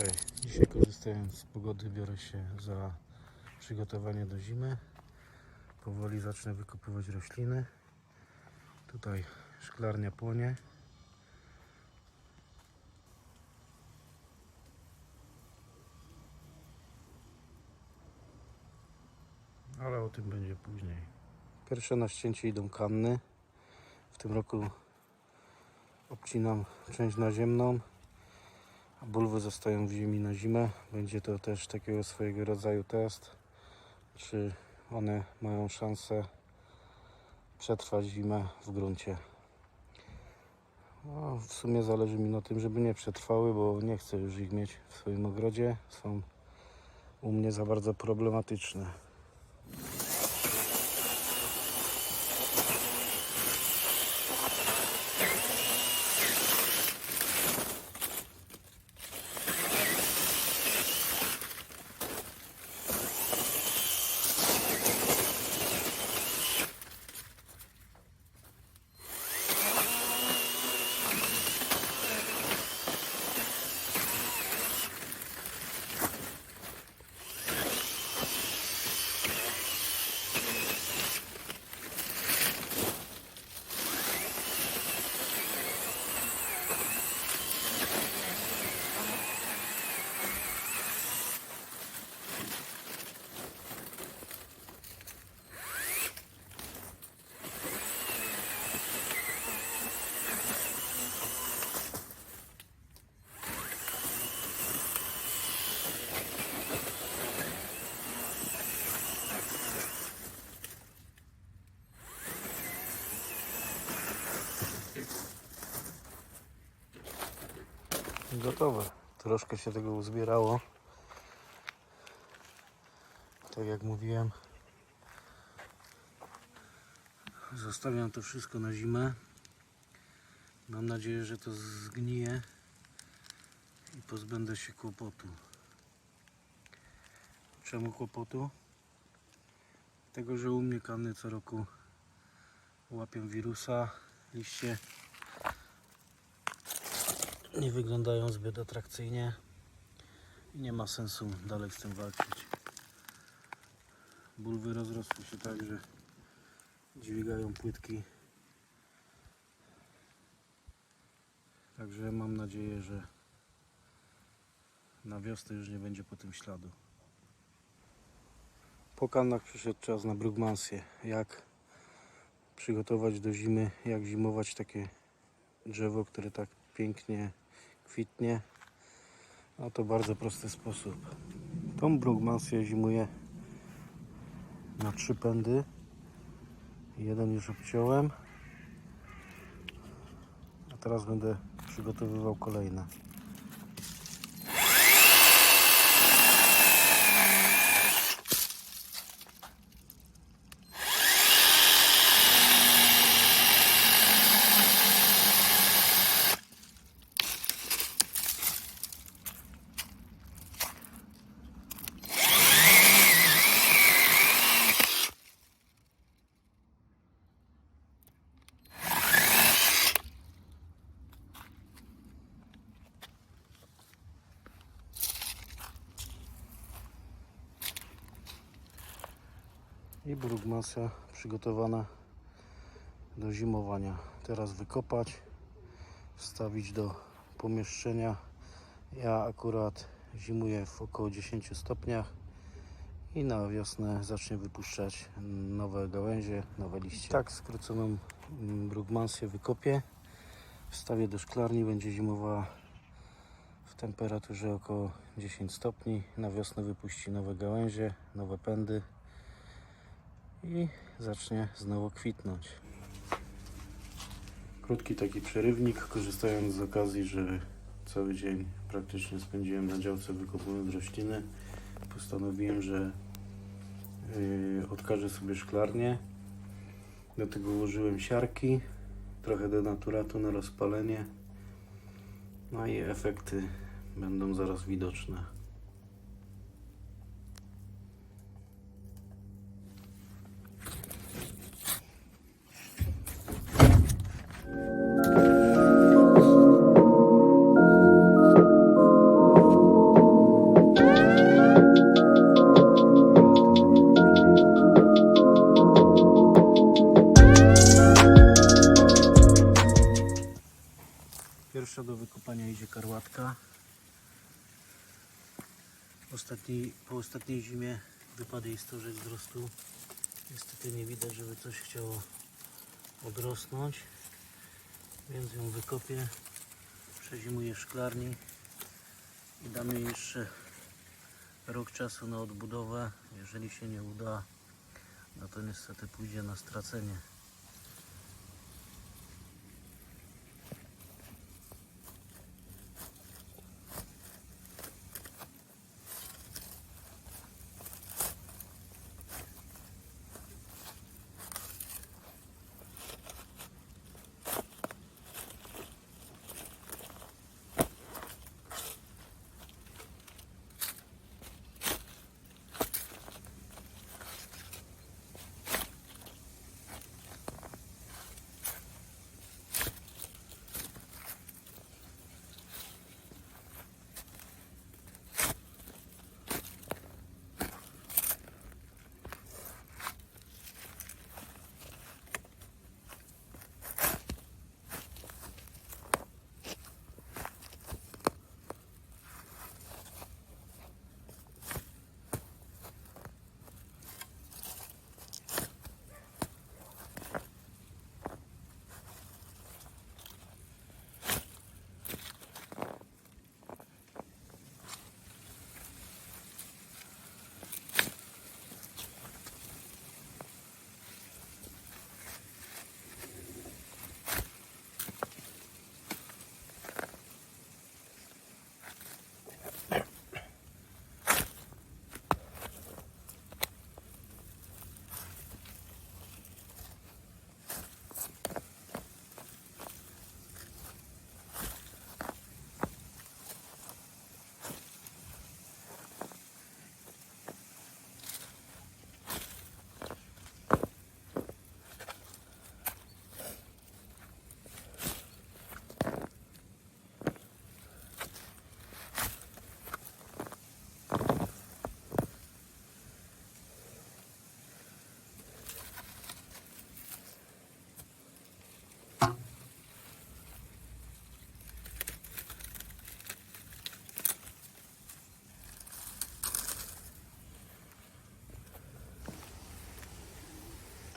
Cześć. Dzisiaj korzystając z pogody biorę się za przygotowanie do zimy. Powoli zacznę wykopywać rośliny. Tutaj szklarnia płonie. Ale o tym będzie później. Pierwsze na ścięcie idą kanny. W tym roku obcinam część naziemną, bulwy zostają w ziemi na zimę. Będzie to też takiego swojego rodzaju test, czy one mają szansę przetrwać zimę w gruncie. No, w sumie zależy mi na tym, żeby nie przetrwały, bo nie chcę już ich mieć w swoim ogrodzie. Są u mnie za bardzo problematyczne. Gotowe. Troszkę się tego uzbierało. Tak jak mówiłem. Zostawiam to wszystko na zimę. Mam nadzieję, że to zgnije i pozbędę się kłopotu. Czemu kłopotu? Tego, że u mnie kany co roku łapią wirusa, liście nie wyglądają zbyt atrakcyjnie i nie ma sensu dalej z tym walczyć. Bulwy rozrosły się tak, że dźwigają płytki. Także mam nadzieję, że na wiosnę już nie będzie po tym śladu. Po kannach przyszedł czas na brugmansję. Jak przygotować do zimy, jak zimować takie drzewo, które tak pięknie kwitnie. No to bardzo prosty sposób. Tą brugmansję zimuję na trzy pędy. Jeden już obciąłem. A teraz będę przygotowywał kolejne. I brugmasa przygotowana do zimowania. Teraz wykopać, wstawić do pomieszczenia. Ja akurat zimuję w około 10 stopniach i na wiosnę zacznie wypuszczać nowe gałęzie, nowe liście. Tak skróconą mm, brugmansję wykopię, wstawię do szklarni, będzie zimowała w temperaturze około 10 stopni. Na wiosnę wypuści nowe gałęzie, nowe pędy i zacznie znowu kwitnąć. Krótki taki przerywnik, korzystając z okazji, że cały dzień praktycznie spędziłem na działce wykopując rośliny. Postanowiłem, że yy, odkażę sobie szklarnię. Do tego ułożyłem siarki, trochę denaturatu na rozpalenie. No i efekty będą zaraz widoczne. Ostatni, po ostatniej zimie wypadł jej stożek wzrostu. Niestety nie widać, żeby coś chciało odrosnąć, więc ją wykopię. Przezimuję w szklarni i damy jej jeszcze rok czasu na odbudowę. Jeżeli się nie uda, no to niestety pójdzie na stracenie.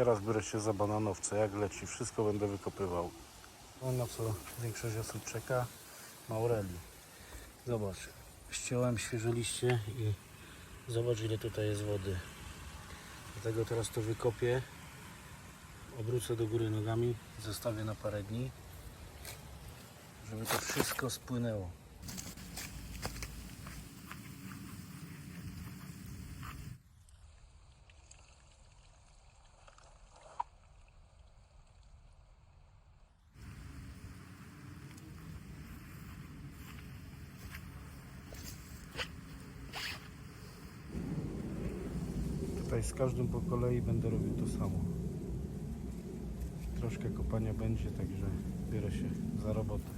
Teraz biorę się za bananowce, jak leci, wszystko będę wykopywał. No na co większość osób czeka, maureli. Zobacz, ściąłem świeże liście i zobacz ile tutaj jest wody. Dlatego teraz to wykopię, obrócę do góry nogami, zostawię na parę dni, żeby to wszystko spłynęło. Tutaj z każdym po kolei będę robił to samo. Troszkę kopania będzie, także biorę się za robotę.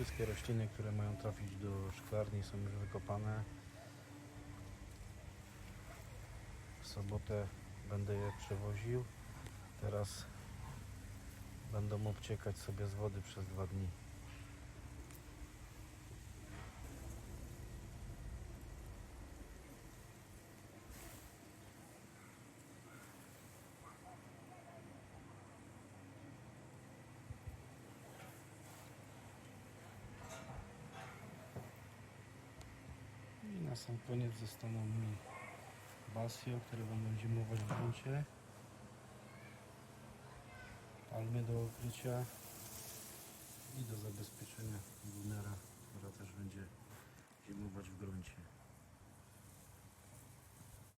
Wszystkie rośliny, które mają trafić do szklarni są już wykopane. W sobotę będę je przewoził. Teraz będą obciekać sobie z wody przez dwa dni. I na sam koniec zostaną mi basio, które będą zimować w gruncie. Palmy do okrycia i do zabezpieczenia gunera, która też będzie zimować w gruncie.